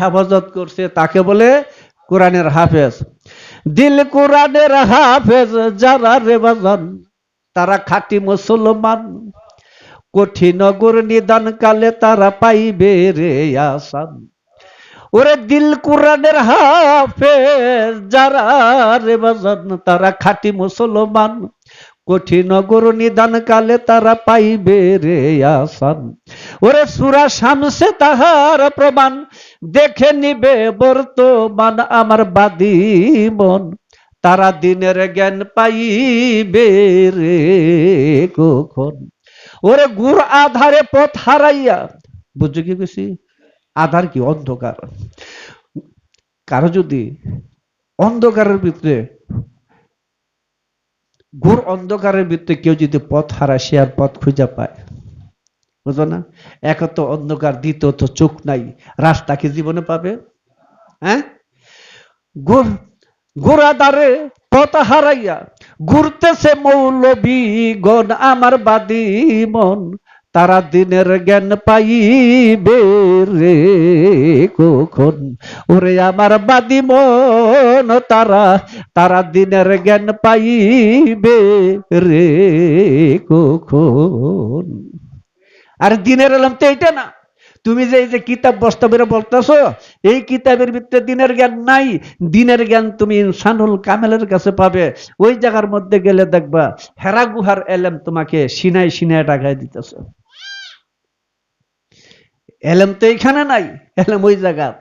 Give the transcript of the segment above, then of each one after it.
হেফাজত করছে, তাকে বলে কোরআনের হাফেজ। দিল কোরআনের হাফেজ যারা রে বাজান, তারা খাঁটি মুসলমান। কঠিন নগর নিদান কালে তারা পাইবে রে আসান। ওরে দিল কোরআনের হাফেজ যারা রে বাজান, তারা খাঁটি মুসলমান। কঠিন নগর নিদান কালে তারা পাইবে রে আসান। ওরে সুরা শামসে তাহার প্রমাণ, দেখে নিবে বর্তমান আমার বাদী মন। তারা দিনের জ্ঞান পাইবে রে কখন? ওরে গুর আধারে পথ হারাইয়া বুঝছ কি বেশি আধার কি? অন্ধকার। কারও যদি অন্ধকারের ভিতরে ঘোর অন্ধকারের ভিতরে কেউ যদি পথ হারায়, সে আর পথ খুঁজে পায়। বুঝো না? এক তো অন্ধকার, দ্বিতীয়ত চোখ নাই, রাস্তা কি জীবনে পাবে? হ্যাঁ? ঘোর- দ্বারে পথ হারাইয়া ঘুরতেছে মৌলবী গণ আমার বাদী মন। তারা দিনের জ্ঞান পাইবে রে কখন? ওরে আমার বাদী মন, তারা তারা দিনের জ্ঞান পাইবে রে কখন? আর দিনের এলাম তো এইটা না। তুমি যে এই যে কিতাব বস্তাবের বলতেছো, এই কিতাবের ভিতরে দিনের জ্ঞান নাই। দিনের জ্ঞান তুমি ইনসানুল কামেলের কাছে পাবে। ওই জায়গার মধ্যে গেলে দেখবা, হেরা গুহার এলেম তোমাকে সিনাই সিনাই টাকায় দিতেছে। এলেম তো এইখানে নাই, এলেম ওই জায়গাত।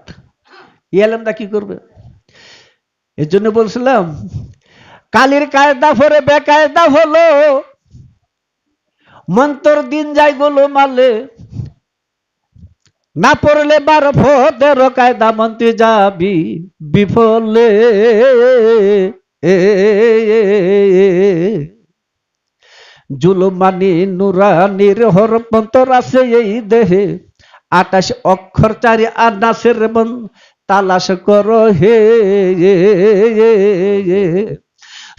এই এলেমটা কি করবে? এর জন্য বলছিলাম, কালির কায়দা ফরে বেকায়দা হলো, মন্তর দিন যাই গোলো মালে, না পড়লে বার ফতের কায়দা মন্ত্রী যাবি বিফলে। জুলুমানি নুরানির হরপন্তর আছে এই দেহে। আটাশ অক্ষর চারি আনাসের মন, তালাশ কর হে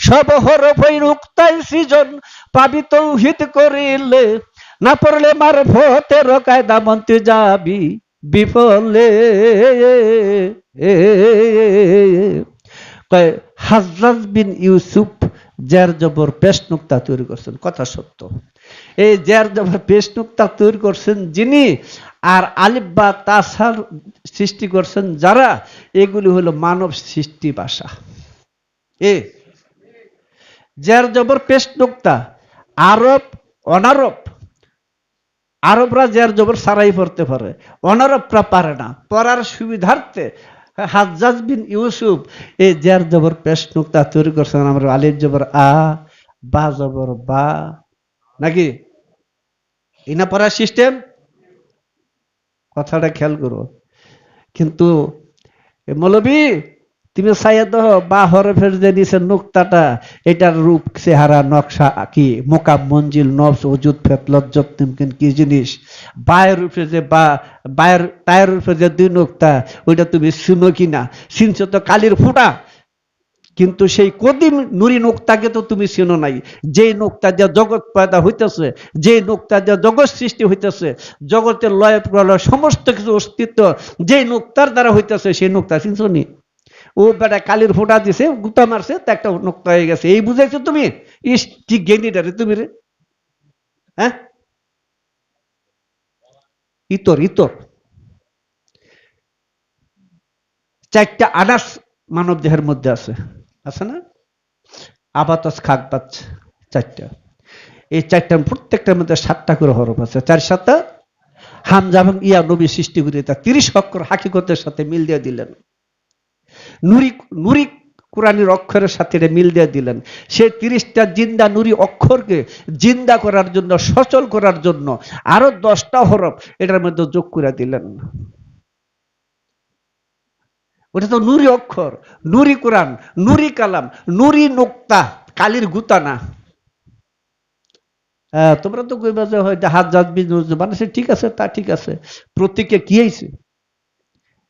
সব হরফই রুক্তাই সৃজন, পাবি তৌহিদ করিলে। না পড়লে মার ভতের কায়দা মন্ত্রী যাবি বিফলে। কয় হাজরাজ বিন ইউসুফ জের জবর পেশ নুক্তা তৈরি করছেন। কথা সত্য। এই জের জবর পেশ নুক্তা তৈরি করছেন যিনি আর আলিফ বা তাসার সৃষ্টি করছেন যারা, এগুলি হলো মানব সৃষ্টি ভাষা। এ জের জবর পেশ নোক্তা, আরব, অনারব। আরবরা জের জবর সারাই পড়তে পারে। অনারবরা পারে না। পড়ার সুবিধার্থে হাজ্জাজ বিন ইউসুফ এই জের জবর পেশ নোক্তা তৈরি করছেন। আমরা আলিফ জবর আ, বা জবর বা, নাকি? ইনা পড়ার সিস্টেম কথাটা খেয়াল করো। কিন্তু মৌলবী, তুমি সাইয়াদ বা হরফের যে নিচে নুক্তাটা, এটার রূপ, চেহারা, নকশা কি? মোকাব মঞ্জিল, নবস ওজুদ ফেত, লজ্জত, নিমকিন, কি জিনিস? বায়ের রূপে যে বা, বায়ের টায়ের রূপে যে দুই নুক্তা, ওইটা তুমি শুনো কি না শুনছো তো কালির ফুটা। কিন্তু সেই কদিম নুরি নোক্তাকে তো তুমি চিনো নাই। যে নোক্তা যে জগৎ পয়দা হইতেছে যে নোক্তা যে জগৎ সৃষ্টি হইতেছে জগতের লয় প্রলয় সমস্ত কিছু অস্তিত্ব যে নোক্তার দ্বারা হইতেছে, সেই নোক্তা চিনছো নি? ও বেটা কালির ফোঁটা দিছে, গুতা মারছে, তা একটা নোক্তা হয়ে গেছে। এই বুঝাইছো তুমি? ইস, কি জ্ঞানীটা রে তুমি রে। হ্যাঁ? ইতর ইতর। চারটা আনাস মানব দেহের মধ্যে আছে। আছে না? আবাতাস পাচ্ছে চারটা। এই চারটার প্রত্যেকটার মধ্যে সাতটা করে হরফ আছে। চার সাতটা? হামজা এবং ইয়া নবী সৃষ্টি করে তা তিরিশ অক্ষর হাকিকতের সাথে মিল দিয়ে দিলেন। নুরি নুরি কোরআনের অক্ষরের সাথে এটা মিল দিয়ে দিলেন। সেই তিরিশটা জিন্দা নুরি অক্ষরকে জিন্দা করার জন্য, সচল করার জন্য আরও দশটা হরফ এটার মধ্যে যোগ করে দিলেন। ওটা তো নুরি অক্ষর নুরি কোরআন নুরি কালাম নুরি নোক্তা কালির গুতানা হ্যাঁ, তোমরা তো কইবা যে হয় হাত জাত মানে সে ঠিক আছে তা ঠিক আছে। প্রতীকে কি হয়েছে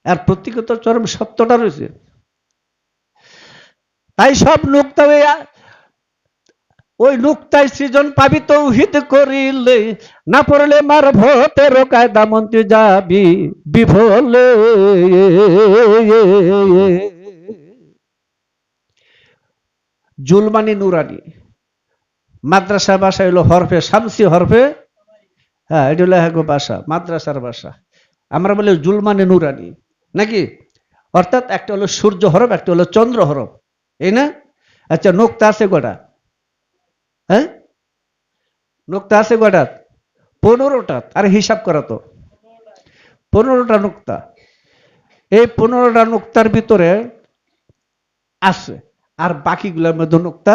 আর প্রতীকে তো চরম সত্যটা রয়েছে তাই সব নোক্তা হইয়া ওই নুক্তায় সৃজন পাবি তৌহিদ করিলে। না পড়লে মার ভোটের কায়দা মন্ত্রী যাবি, বিফলে। জুলমানি নুরানি। মাদ্রাসা ভাষা হলো হরফে, শামসি হরফে। হ্যাঁ এটা হলো হ্যাঁ ভাষা, মাদ্রাসার ভাষা। আমরা বলি জুলমানি নুরানি। নাকি? অর্থাৎ একটা হলো সূর্য হরফ, একটা হলো চন্দ্র হরফ। এই না? আচ্ছা নোক্তা আছে গোটা হ্যাঁ? নোক্তা আছে গোটা পনেরোটা আর হিসাব করা তো। পনেরোটা নোক্তা। এই পনেরোটা নোক্তার ভিতরে আছে। আর বাকিগুলোর মধ্যে নোক্তা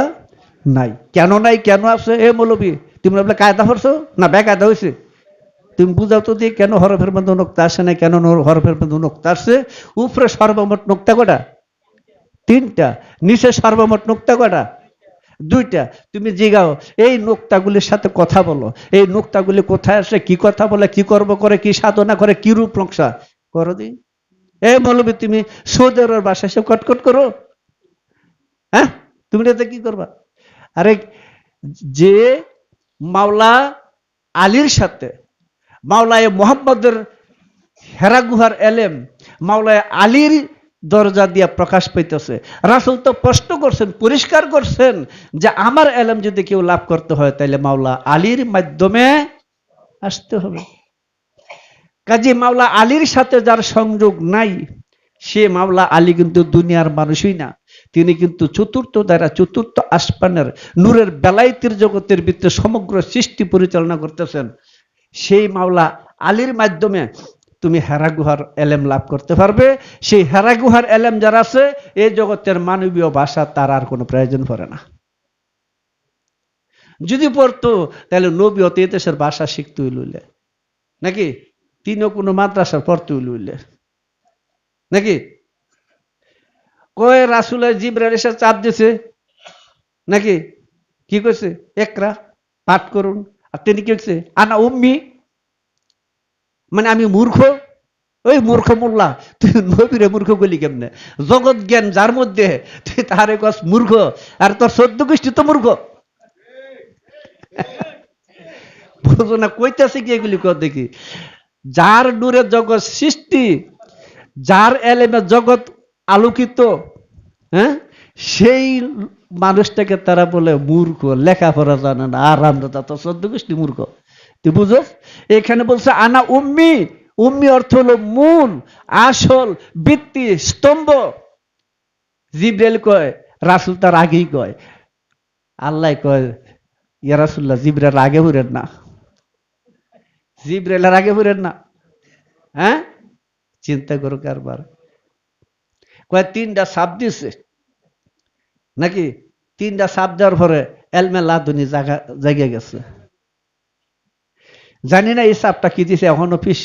নাই। কেন নাই, কেন আছে? এ মৌলবী, তুমি বলে কায়দা করছ না, বেকায়দা হয়েছে তুমি বুঝাও তো দিয়ে কেন হরফের মধ্যে নোক্তা আসে না কেন হরফের মধ্যে নোক্তা আসছে? উপরে সর্বমোট নোক্তা কটা তিনটা। নিচে সর্বমোট নোক্তা কটা দুইটা, তুমি জিগাও, এই নোক্তাগুলির সাথে কথা বলো। এই নোক্তাগুলি কোথায় আসে, কি কথা বলে, কি কর্ম করে, কি সাধনা করে, কি রূপ নকশা? করো দি। এ মৌলবী, তুমি সৌদের বাসায় এসে কটকট করো। হ্যাঁ? তুমি এতে কি করবা? আরে, যে মাওলা আলীর সাথে, মাওলায় মোহাম্মদের হেরা গুহার এলেম, মাওলায় আলীর দরজা দিয়া প্রকাশ পাইতেছে। রাসুল তো স্পষ্ট করছেন, পরিষ্কার করছেন যে আমার এলেম যদি কেউ লাভ করতে হয় তাহলে মাওলা আলীর মাধ্যমে আসতে হবে। কাজী মাওলা আলীর সাথে যার সংযোগ নাই, সে মাওলা আলী কিন্তু দুনিয়ার মানুষই না। তিনি কিন্তু চতুর্থ দ্বারা চতুর্থ আসপানের নূরের বেলাইতের জগতের ভিতরে সমগ্র সৃষ্টি পরিচালনা করতেছেন। সেই মাওলা আলীর মাধ্যমে তুমি হেরা গুহার এলেম লাভ করতে পারবে। সেই হেরা গুহার এলেম যারা আছে এই জগতের মানবীয় ভাষা তার আর কোনো প্রয়োজন পড়ে না। যদি পড়তো, তাহলে নবী অত দেশের ভাষা শিখতে লইলে। নাকি? তিনিও কোনো মাদ্রাসার পড়তে লইলে। নাকি? কয় রাসুলের জিব্রাইল এসে চাপ দিছে? নাকি? কি কইছে? একরা, পাঠ করুন। আর তিনি কি হচ্ছে আনা উম্মি মানে আমি মূর্খ? ওই মূর্খ মোল্লা। তুই নবীরে মূর্খ বলি কেমনে? জগৎ জ্ঞান যার মধ্যে, তুই কস মূর্খ, আর তোর সদ্য গোষ্ঠী তো মূর্খ। বুঝো না, কইতেছে কি এগুলি কর দেখি। যার নূরে জগৎ সৃষ্টি, যার এলেমে জগৎ আলোকিত হ্যাঁ? সেই মানুষটাকে তারা বলে মূর্খ, লেখাপড়া জানে না, আর আমরা তো সদ্য গোষ্ঠী মূর্খ। তুই বুঝো এখানে বলছে, আনা উম্মি। উম্মি অর্থ হলো মূল, আসল, বৃত্তি, স্তম্ভ। জিব্রেল কয়, রাসুল তার আগেই কয়। আল্লাহ কয়, ইয়া রাসুল্লাহ জিব্রাইল আগে বুড়েন না। জিব্রাইলের আগে বুড়েন না। হ্যাঁ? চিন্তা করো কারবার। কয়, তিনটা সাপ দিছে। নাকি? তিনটা সাপ দেওয়ার পরে এলমে লাদুনি জায়গা জায়গা গেছে। জানি না এই সাপটা কি দিছে, এখনও ফিস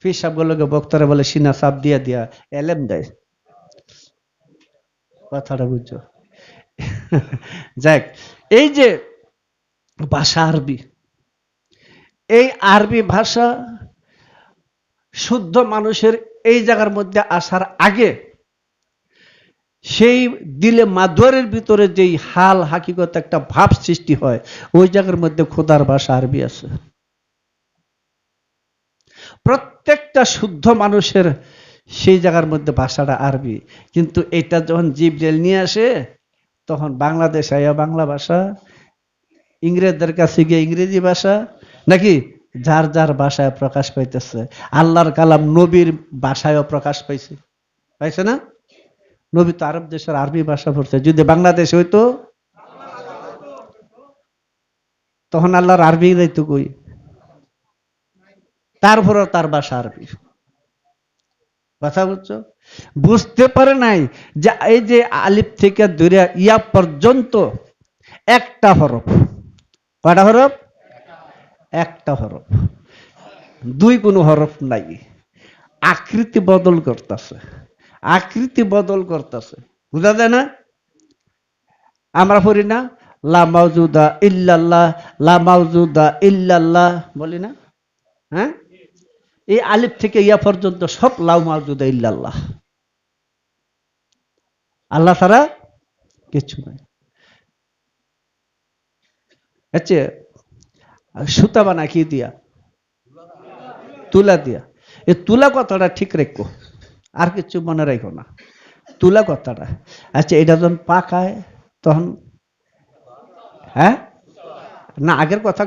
ফিস সাপগুলোকে বক্তারা বলে সিনা সাপ দিয়া দিয়া এলেম দেয়। কথাটা বুঝছ? যাক, এই যে ভাষা আরবি, এই আরবি ভাষা শুদ্ধ মানুষের এই জায়গার মধ্যে আসার আগে সেই দিলে মাদুয়ারের ভিতরে যেই হাল, হাকিকত একটা ভাব সৃষ্টি হয়, ওই জায়গার মধ্যে খোদার ভাষা আরবি আছে। প্রত্যেকটা শুদ্ধ মানুষের সেই জায়গার মধ্যে ভাষাটা আরবি। কিন্তু এটা যখন জীব জেল নিয়ে আসে, তখন বাংলাদেশ আয়া বাংলা ভাষা, ইংরেজদের কাছে গিয়ে ইংরেজি ভাষা, নাকি যার যার ভাষায় প্রকাশ পাইতেছে। আল্লাহর কালাম নবীর ভাষায়ও প্রকাশ পাইছে। পাইছে না? নবী তো আরব দেশের আরবি ভাষা পড়ছে। যদি বাংলাদেশ হইতো, তখন আল্লাহর আরবি যাইতো কই? তারপরেও তার ভাষা আরবি কথা বুঝছ? বুঝতে পারে নাই যে এই যে আলিফ থেকে ধরে ইয়া পর্যন্ত একটা হরফ। কয়টা হরফ? একটা হরফ। দুই কোনো হরফ নাই। আকৃতি বদল করতেছে। আকৃতি বদল করতেছে। বুঝা যায় না? আমরা পড়ি না, লা মাউজুদা ইল্লাল্লাহ, লা মাউজুদা ইল্লাল্লাহ বলি না? হ্যাঁ? এই আলিফ থেকে ইয়া পর্যন্ত সব লাউ মাউজুদা ইল্লাল্লাহ। আল্লাহ ছাড়া কিছু নাই। আচ্ছা সুতা বানা কি দিয়া? তুলা দিয়া। এই তুলা কথাটা ঠিক রেখো, আর কিছু মনে রেখো না। তুলা কথাটা। আচ্ছা এটা যখন পাকায়, তখন হ্যাঁ? না, আগের কথা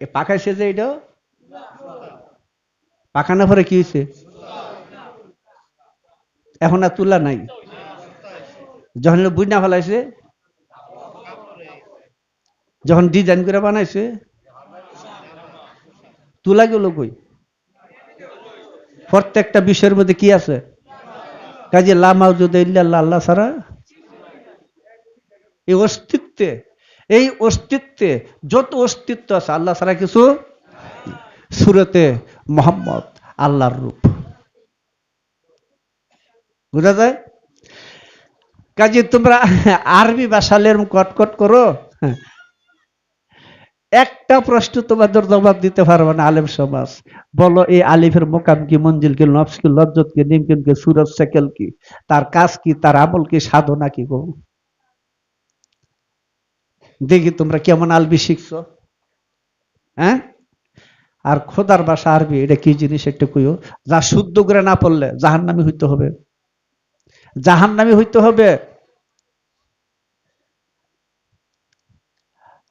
এ পাকায় সেজে এটা পাকানোর পরে কি হয়েছে? এখন আর তুলা নাই। যখন বুঝনা ফেলাইছে, যখন ডিজাইন করে বানাইছে, তুলা গেল কই? প্রত্যেকটা বিষয়ের মধ্যে কি আছে? কাজে লামাউজুদ ইল্লাল্লাহ আল্লাহ ছাড়া? এই অস্তিত্বে এই অস্তিত্বে যত অস্তিত্ব আছে, আল্লাহ ছাড়া কিছু সুরতে মোহাম্মদ, আল্লাহর রূপ। বুঝা যায়? কাজে, তোমরা আরবি ভাষালের কটকট করো। একটা প্রশ্ন তোমাদের জবাব দিতে পারবে না, আলেম সমাজ। বলো, এই আলিফের মোকাম কি, মঞ্জিল কি, নফস কি, লজ্জত কি, নিমকিন কি, সুরজ সেকেল কি, তার কাজ কি, তার আমল কি, সাধনা কি গো? দেখি তোমরা কেমন আলবি শিখছো। হ্যাঁ? আর খোদার ভাষা আরবি, এটা কি জিনিস একটু কইও? যা শুদ্ধ করে না পড়লে জাহান্নামি হইতে হবে। জাহান্নামি হইতে হবে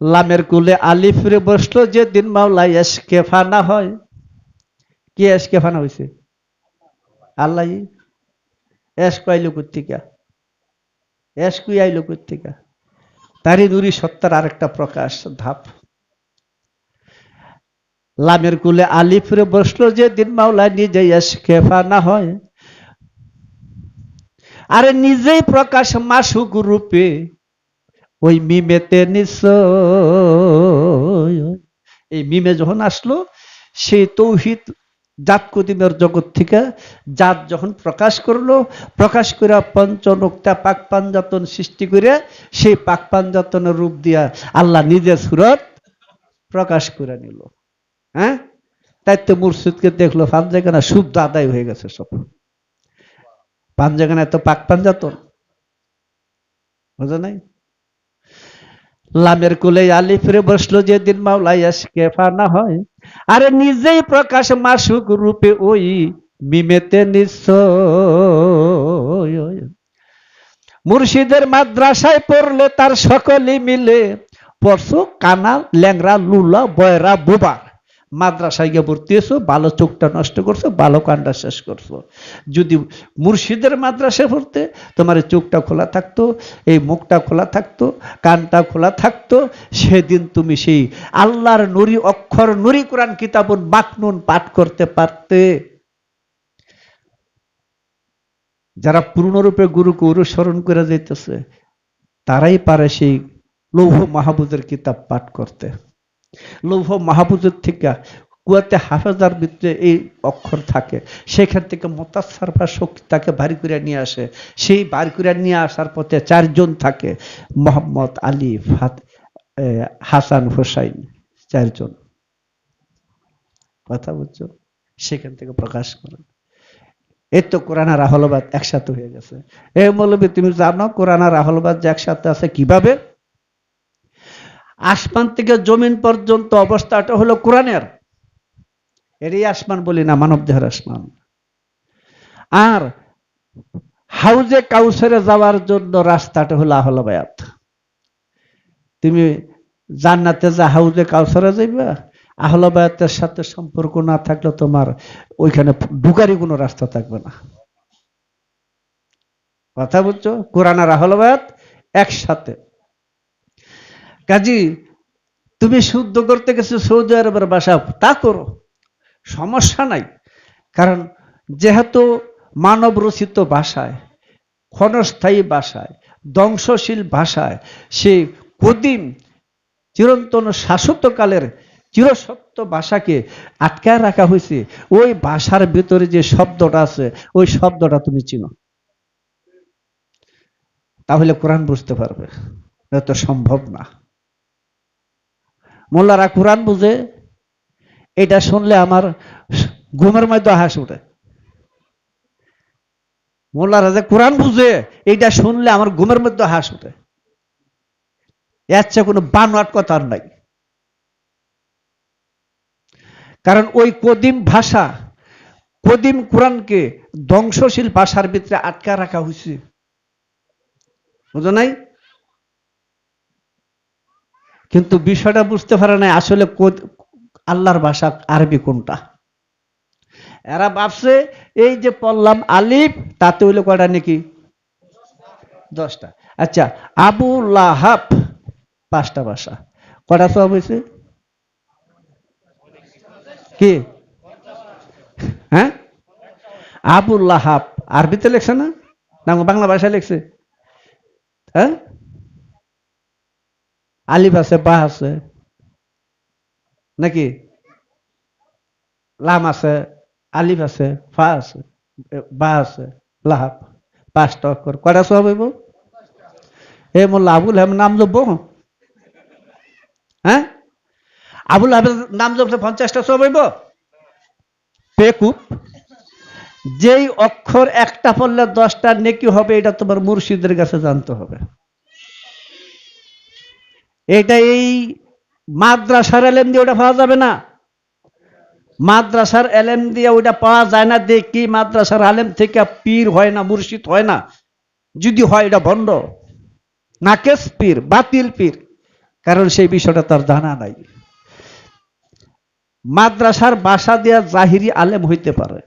লামের কুলে আলিফ বসল যে দিন মাওলা এসকেফানা হয়। কি এসকেফানা হয়েছে আল্লাহ এস কইল কর্তিকা এস কুই আইল কর্তিকা তারই নুরি সত্তার আরেকটা প্রকাশ, ধাপ। লামের কুলে আলিফ রে বসল যে দিন নিজেই নিজে এসকেফানা হয়। আরে নিজেই প্রকাশ মাসুক রূপে ওই মিমেতে নিশ্চয়। এই মিমে যখন আসলো সেই তৌহিদ জাত কদিমের জগৎ থেকে জাত যখন প্রকাশ করল, প্রকাশ করে পঞ্চনুক্তা পাক পাঞ্জাতন সৃষ্টি করে সেই পাক পাঞ্জাতনের রূপ দিয়া আল্লাহ নিজের সুরত প্রকাশ করে নিল। হ্যাঁ? তাই তো মুর্শিদকে দেখল পাঞ্জাগানা শুদ্ধ আদায় হয়ে গেছে সব। পাঞ্জাগানা এত পাক পাঞ্জাতন। বোঝা নাই? লামের কুলে আলিফরে বসল যেদিন আজকে ফানা হয়। আরে নিজেই প্রকাশ মাসুক রূপে ওই মিমেতে নিশ্চয়। মুর্শিদের মাদ্রাসায় পড়লে তার সকলে মিলে। পরশু কানা ল্যাংরা লুলা, বয়রা বুবা মাদ্রাসায় গিয়ে ভর্তি হয়েছো, ভালো চোখটা নষ্ট করছ, ভালো কানটা শেষ করছ। যদি মুর্শিদের মাদ্রাসায় পড়তে তোমার চোখটা খোলা থাকতো, এই মুখটা খোলা থাকতো, কানটা খোলা থাকতো, সেদিন তুমি সেই আল্লাহর নুরি অক্ষর, নুরি কোরআন কিতাবুন মাকনুন পাঠ করতে পারতে। যারা পূর্ণরূপে গুরুকে অনুসরণ করে যাইতেছে, তারাই পারে সেই লৌহ মাহবুদের কিতাব পাঠ করতে। লৌহ মাহবুজের থেকে কুয়াতে হাফেজার ভিতরে এই অক্ষর থাকে। সেখান থেকে মোতাসার বা শক্তি তাকে বাড়ি করে নিয়ে আসে। সেই বাড়ি করে নিয়ে আসার পথে চারজন থাকে, মোহাম্মদ আলী, ফাত হাসান, হোসাইন চারজন। কথা বুঝছ? সেখান থেকে প্রকাশ করেন এই তো কোরআন আর আহলবাদ একসাথে হয়ে গেছে। এ মৌলবী, তুমি জানো কোরআন আর আহলবাদ যে একসাথে আছে কীভাবে? আসমান থেকে জমিন পর্যন্ত অবস্থাটা হলো কোরআনের। এরই আসমান বলি না, মানব দেহের আসমান। আর হাউজে কাউসারে যাওয়ার জন্য রাস্তাটা হলো আহলবায়াত তুমি জান্নাতে যা হাউজে কাউসারে যাইবা আহলবায়াতের সাথে সম্পর্ক না থাকলে তোমার ওইখানে ঢুকারই কোনো রাস্তা থাকবে না। কথা বলছো কোরআন আর আহলবায়াত একসাথে। কাজী, তুমি শুদ্ধ করতে গেছো সৌদি আরবের বাসা, তা করো। সমস্যা নাই। কারণ যেহেতু মানব রচিত ভাষায়, ক্ষণস্থায়ী ভাষায়, ধ্বংসশীল ভাষায়, সেই কদিম চিরন্তন শাশ্বতকালের চিরসত্য ভাষাকে আটকায় রাখা হয়েছে, ওই ভাষার ভিতরে যে শব্দটা আছে, ওই শব্দটা তুমি চিনো। তাহলে কোরআন বুঝতে পারবে। তো সম্ভব না। মোল্লারা কোরআন বুঝে, এটা শুনলে আমার ঘুমের মধ্যে হাসি উঠে মোল্লারা যে কোরআন বুঝে এটা শুনলে আমার ঘুমের মধ্যে হাস উঠে এর চেয়ে কোনো বানোয়াট কথা আর নাই। কারণ ওই কদিম ভাষা, কদিম কোরআনকে ধ্বংসশীল ভাষার ভিতরে আটকা রাখা হয়েছে। বুঝো নাই? কিন্তু বিষয়টা বুঝতে পারে না আসলে আল্লাহর ভাষা আরবি কোনটা। এরা ভাবছে এই যে পড়লাম আলিফ, তাতে হইল কয়টা নাকি? দশটা। আচ্ছা আবু লাহাব, পাঁচটা ভাষা। কটা সব হয়েছে? কি? হ্যাঁ? আবুল লাহাব। আরবিতে লেখছে না? না, বাংলা ভাষায় লেখছে। হ্যাঁ? আলিফ আছে, বা আছে। নাকি? লাম আছে, আলিফ আছে, ফা আছে, বা আছে, লাহাব। পাঁচটা অক্ষর। কয়টা সব হইব? এ মোল্লা আবুল হাব নাম জব হ্যাঁ? আবুল হাবের নাম জপলে পঞ্চাশটা সব হইব? বেকুপ যেই অক্ষর একটা পড়লে দশটা নেকি হবে, এটা তোমার মুর্শিদের কাছে জানতে হবে। এটা এই মাদ্রাসার এলেম দিয়ে ওটা পাওয়া যাবে না। মাদ্রাসার এলেম দিয়ে ওটা পাওয়া যায় না, দেখি মাদ্রাসার আলেম থেকে পীর হয় না, মুর্শিদ হয় না। যদি হয়, এটা ভণ্ড। নাকেশ পীর, বাতিল পীর। কারণ সেই বিষয়টা তার জানা নাই। মাদ্রাসার বাসা দিয়া জাহিরি আলেম হইতে পারে।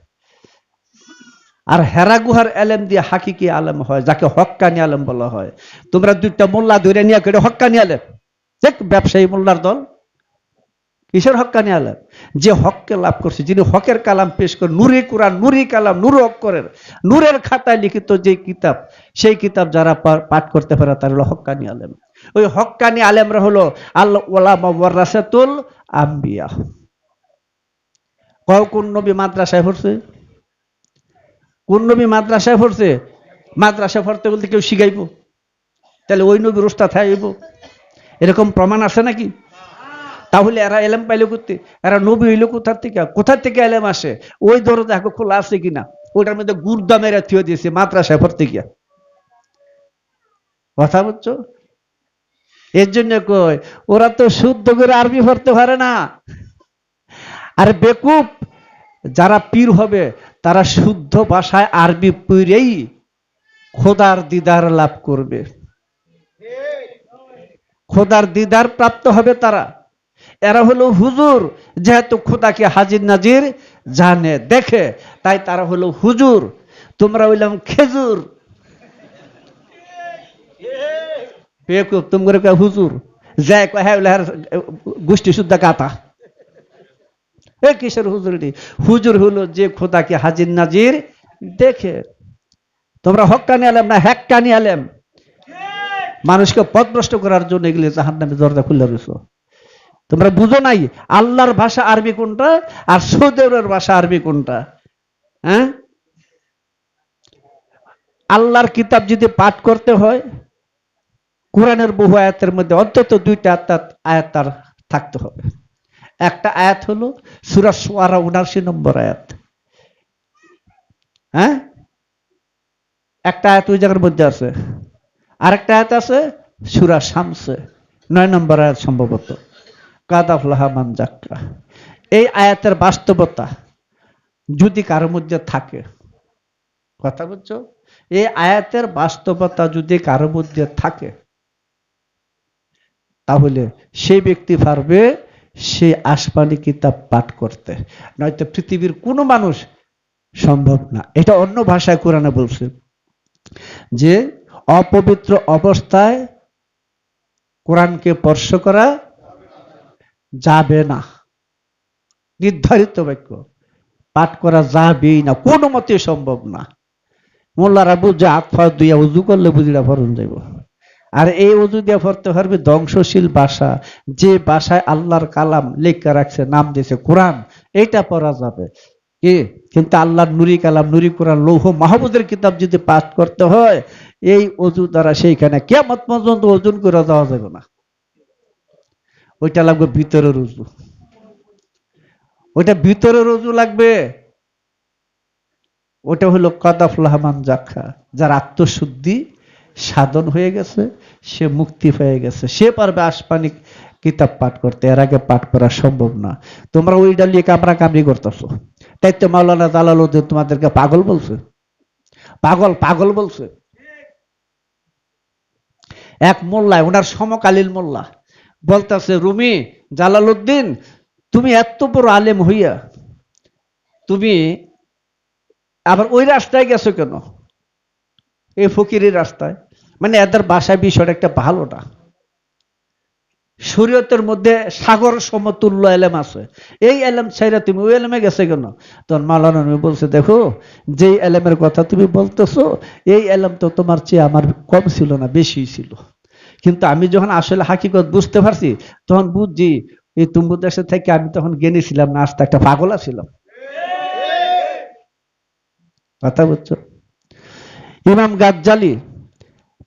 আর হেরা গুহার আলেম দিয়ে হাকিকি আলেম হয়, যাকে হক্কানি আলেম বলা হয়। তোমরা দুইটা মোল্লা ধরে নিয়ে হক্কানি আলেম। দেখ ব্যবসায়ী মোল্লার দল, কিসের হক্কানি আলেম যে হককে লাভ করছে, যিনি হকের কালাম পেশ করে নুরি কোরআন, নুরি কালাম, নুর অক্ষরের নূরের খাতায় লিখিত যে কিতাব, সেই কিতাব যারা পাঠ করতে পারে, তার হলো হক্কানি আলেম। ওই হক্কানি আলেমরা হলো আল্লাহ ওলামা ওয়ারাসাতুল আম্বিয়া। কও কোন নবী মাদ্রাসায় পড়ছে? কোন নবী মাদ্রাসায় পড়ছে? মাদ্রাসায় পড়তে বলতে কেউ শিখাইব? তাহলে ওই নবীর উস্তাদ থাকব এরকম প্রমাণ আছে নাকি? তাহলে এরা এলেম পাইলো করতে এরা নবী হইল কোথার থেকে? কোথার থেকে এলেম আসে? ওই দরজা এখন খোলা আছে কিনা? ওইটার মধ্যে গুর্দা মেরে থিয়ে দিয়েছে মাদ্রাসায় পড়তে গিয়া। কথা বুঝছ? এর জন্য কই ওরা তো শুদ্ধ করে আরবি পড়তে পারে না। আর বেকুব, যারা পীর হবে, তারা শুদ্ধ ভাষায় আরবি পড়েই খোদার দিদার লাভ করবে। খোদার দিদার প্রাপ্ত হবে তারা। এরা হলো হুজুর, যেহেতু খোদাকে হাজির নাজির জানে, দেখে, তাই তারা হলো হুজুর। তোমরা হইলাম খেজুর। কয় হুজুর? যায় কয় হ্যাঁ গোষ্ঠী শুদ্ধ কাতা। এ কিসের হুজুরি হুজুর হলো যে খোদাকে হাজির নাজির দেখে। তোমরা হক্কানি আলেম না, হ্যাক্কানি আলেম? মানুষকে পথভ্রষ্ট করার জন্য এগুলি জাহান নামে দরজা খুলে রয়েছ। তোমরা বুঝো নাই, আল্লাহর ভাষা আরবি কোনটা আর সৌদেবের ভাষা আরবি কোনটা? হ্যাঁ? আল্লাহর কিতাব যদি পাঠ করতে হয়, কোরআনের বহু আয়াতের মধ্যে অন্তত দুইটা আয়াত আয়াত তার থাকতে হবে। একটা আয়াত হলো সুরা সোয়ারা উনাশি নম্বর আয়াত। হ্যাঁ? একটা আয়াত ওই জায়গার মধ্যে আছে। আরেকটা আয়াত আছে, সুরা শামসে, নয় নম্বর আয়াত সম্ভবত। কাদাফলাহা মান জাক্কা এই আয়াতের বাস্তবতা যদি কারোর মধ্যে থাকে, কথা বুঝছ? এই আয়াতের বাস্তবতা যদি কারোর মধ্যে থাকে, তাহলে সেই ব্যক্তি পারবে সেই আসমানি কিতাব পাঠ করতে। নয়তো পৃথিবীর কোনো মানুষ সম্ভব না। এটা অন্য ভাষায় কোরআনে বলছে যে অপবিত্র অবস্থায় কোরআনকে স্পর্শ করা যাবে না। নির্ধারিত বাক্য, পাঠ করা যাবেই না, কোনো মতে সম্ভব না। মোল্লারা বুঝে হাত ফা দুইয়া উজু করলে বুঝিরা ফরন যাইব আর এই উজু দিয়ে পড়তে পারবে ধ্বংসশীল ভাষা যে ভাষায় আল্লাহর কালাম লেখা রাখছে, নাম দিয়েছে কোরআন, এইটা পড়া যাবে। কিন্তু আল্লাহর নুরি কালাম, নুরি কোরআন, লৌহ মাহবুদের কিতাব যদি পাঠ করতে হয় এই অজু দ্বারা সেইখানে কেমত পর্যন্ত ওজন করে দেওয়া যাবে না। ওইটা লাগবে ভিতরের উজু ওইটা ভিতরের উজু লাগবে। ওটা হলো কদাফ লাহমান জাখা, যার আত্মশুদ্ধি সাধন হয়ে গেছে, সে মুক্তি পেয়ে গেছে। সে পারবে আসপানি কিতাব পাঠ করতে, এর আগে পাঠ করা সম্ভব না। তোমরা ওইটা নিয়ে কামরা কামড়ি করতেছো। তাই তো মাওলানা জালালউদ্দিন তোমাদেরকে পাগল বলছে। পাগল পাগল বলছে। এক মোল্লা ওনার সমকালীন মোল্লা। বলতেছে, রুমি জালালউদ্দিন, তুমি এত বড় আলেম হইয়া তুমি আবার ওই রাস্তায় গেছো কেন? এই ফকিরের রাস্তায়। মানে এদের বাসায় বিষয়টা একটা ভালো না। শরীয়তের মধ্যে সাগর সমতুল্য এলেম আছে। এই এলেম ছাইরা তুমি ওই এলেমে গেছে কেন? তখন মালানা নবী বলছে, দেখো, যেই এলেমের কথা তুমি বলতেছো, এই এলেম তো তোমার চেয়ে আমার কম ছিল না, বেশি ছিল। কিন্তু আমি যখন আসলে হাকিকত বুঝতে পারছি, তখন বুঝছি, এই তুম্বু দেশে থেকে আমি তখন জ্ঞানী ছিলাম না, আস্তে একটা পাগলা ছিলাম। কথা বুঝছ? ইমাম গাজ্জালি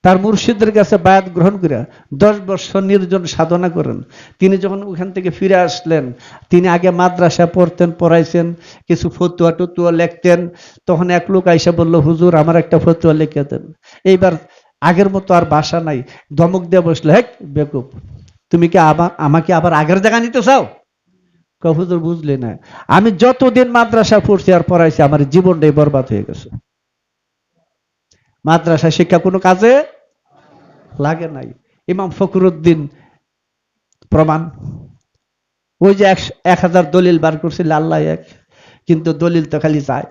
তার মুর্শিদের কাছে বায়াত গ্রহণ করে দশ বছর নির্জন সাধনা করেন। তিনি যখন ওখান থেকে ফিরে আসলেন তিনি আগে মাদ্রাসা পড়তেন পড়াইছেন কিছু ফতুয়া টতুয়া লিখতেন। তখন এক লোক আইসা বলল হুজুর আমার একটা ফতুয়া লিখে দেন। এইবার আগের মতো আর বাসা নাই। ধমক দিয়ে বসল হেক বেকুব তুমি কি আবার আমাকে আবার আগের জায়গা নিতে চাও? কয়, হুজুর বুঝলি না। আমি যতদিন মাদ্রাসা পড়ছি আর পড়াইছি আমার জীবনটাই বরবাদ হয়ে গেছে। মাদ্রাসা শিক্ষা কোনো কাজে লাগে নাই। ইমাম ফখরুদ্দিন প্রমাণ। ওই যে এক হাজার দলিল বার করছিল আল্লাহ এক। কিন্তু দলিল তো খালি যায়।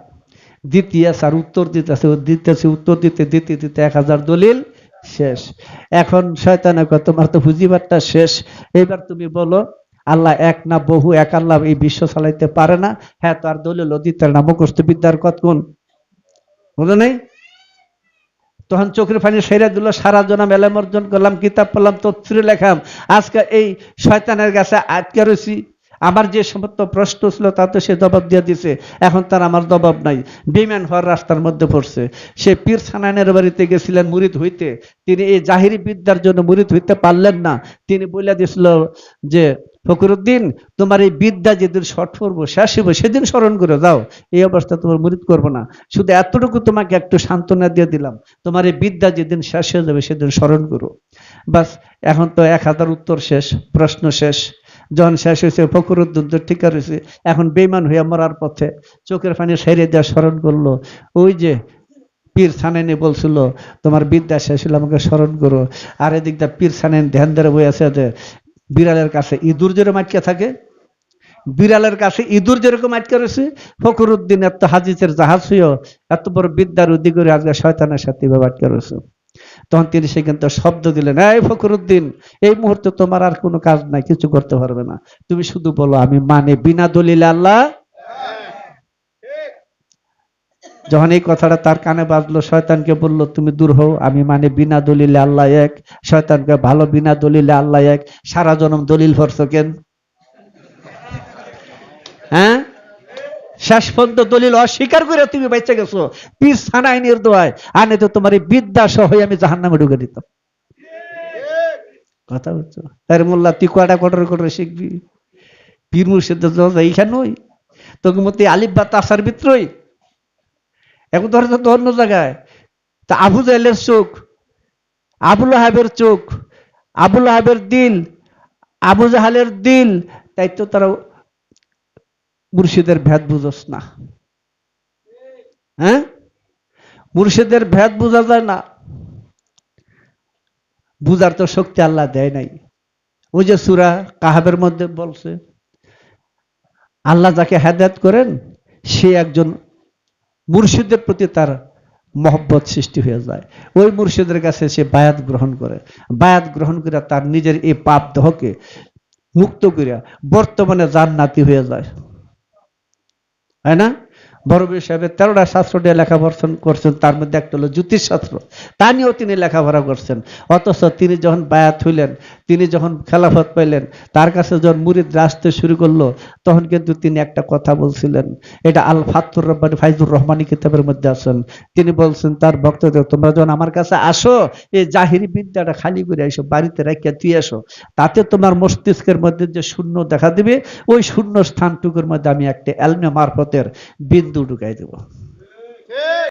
দ্বিতীয় স্যার উত্তর দিতেছে দিতেছে, উত্তর দিতে দিতে দিতে এক হাজার দলিল শেষ। এখন শয়তানে তোমার তো বুঝিবারটা শেষ। এইবার তুমি বলো, আল্লাহ এক না বহু, এক আল্লাহ এই বিশ্ব চালাইতে পারে না? হ্যাঁ তো আর দলিল দিতে না। মুখস্থ বিদ্যার কতক্ষণ বুঝো নেই? তখন চোখের পানি সেরে দিল সারা জনাম এলাম অর্জন করলাম, কিতাব পড়লাম, তফসিরে লেখাম। আজকে এই শয়তানের কাছে আটকে রয়েছি। আমার যে সমস্ত প্রশ্ন ছিল তাতে সে জবাব দিয়ে দিছে। এখন তার আমার জবাব নাই। বেম্যান হওয়ার রাস্তার মধ্যে পড়ছে। সে পীর সানানের বাড়িতে গেছিলেন মুরিদ হইতে। তিনি এই জাহিরি বিদ্যার জন্য মুরিদ হইতে পারলেন না। তিনি বলে দিয়েছিল যে ফকরুদ্দিন, তোমার এই বিদ্যা যেদিন শর্ট করব শেষ হইব সেদিন স্মরণ করে যাও এই অবস্থা তোমার মুরিদ করব না। শুধু এতটুকু তোমাকে একটু সান্ত্বনা দিয়ে দিলাম। তোমার এই বিদ্যা যেদিন শেষ হয়ে যাবে, সেদিন স্মরণ করো। বাস, এখন তো এক হাজার উত্তর শেষ, প্রশ্ন শেষ। যখন শেষ হয়েছে, ফকরুদ্দিন তো ঠিক রয়েছে এখন বেইমান হয়ে মরার পথে চোখের পানি সেরে দেওয়া স্মরণ করল। ওই যে পীর সানেনি বলছিল, তোমার বিদ্যা শেষ হলে আমাকে স্মরণ করো। আর এদিক দা পীর সানেন ধ্যান ধরে বই আছে বিড়ালের কাছে ইঁদুর যেরকম আটকে থাকে। বিড়ালের কাছে ইঁদুর যেরকম আটকে রয়েছে। ফখরুদ্দিন এত হাজিজের জাহাজ হইও, এত বড় বিদ্যার উদ্দি করে আজকে শয়তানের সাথে এভাবে আটকে রয়েছে। তখন তিনি সেখান থেকে শব্দ দিলেন, এই ফখরুদ্দিন, এই মুহূর্তে তোমার আর কোনো কাজ নাই, কিছু করতে পারবে না। তুমি শুধু বলো, আমি মানে বিনা দলিল আল্লাহ যখন এই কথাটা তার কানে বাজলো, শয়তানকে বলল, তুমি দূর হও, আমি মানে বিনা দলিলে আল্লাহ এক। শয়তানকে ভালো বিনা দলিলে আল্লাহ এক। সারা জনম দলিল ভরছ কেন? হ্যাঁ? শেষ পর্যন্ত দলিল অস্বীকার করে তুমি বেঁচে গেছো। পিস সানাইনের দোয়ায় আনে তো তোমার এই বিদ্যা সহ আমি জাহান নামে ঢুকে দিতাম। কথা বলছো? আরে মোল্লা, তুই কয়টা কটর কটর শিখবি? পীর মুর্শিদ এইখানেই। তোকে মতে আলিফ বা তাসার ভিতরই। এখন ধরে তো অন্য জায়গায়। তা আবু জাহেলের চোখ আবুল হাবের চোখ আবুল হাবের দিল আবু জাহালের দিল তাই তো তারা মুর্শিদের ভেদ বুঝোস না। হ্যাঁ? মুর্শিদের ভেদ বোঝা যায় না। বুঝার তো শক্তি আল্লাহ দেয় নাই। ওই যে সুরা কাহাবের মধ্যে বলছে, আল্লাহ যাকে হেদায়ত করেন, সে একজন মুর্শিদের প্রতি তার মহব্বত সৃষ্টি হয়ে যায়। ওই মুর্শিদের কাছে সে বায়াত গ্রহণ করে। বায়াত গ্রহণ করে তার নিজের এই পাপ দেহকে মুক্ত করিয়া বর্তমানে জান্নাতি হয়ে যায়। হয় না? বড়বীর সাহেবের তেরোটা শাস্ত্র নিয়ে লেখাপড়া করছেন, তার মধ্যে একটা হলো জ্যোতিষশাস্ত্র। তা নিয়েও তিনি লেখাপড়া করছেন। অথচ তিনি যখন বায়াত হইলেন তিনি যখন খেলাফত পাইলেন, তার কাছে যখন মুরিদ আসতে শুরু করল, তখন কিন্তু তিনি একটা কথা বলছিলেন। এটা আল ফাতুর রব্বানি, ফাইজুর রহমানি কিতাবের মধ্যে আছেন। তিনি বলছেন, তার ভক্তদের তোমরা যখন আমার কাছে আসো, এই জাহিরি বিদ্যাটা খালি করে এসো, বাড়িতে রাখিয়া তুই আসো তাতে তোমার মস্তিষ্কের মধ্যে যে শূন্য দেখা দিবে, ওই শূন্য স্থানটুকুর মধ্যে আমি একটা অ্যালমে মারফতের বিন্দু ঢুকাই দেব।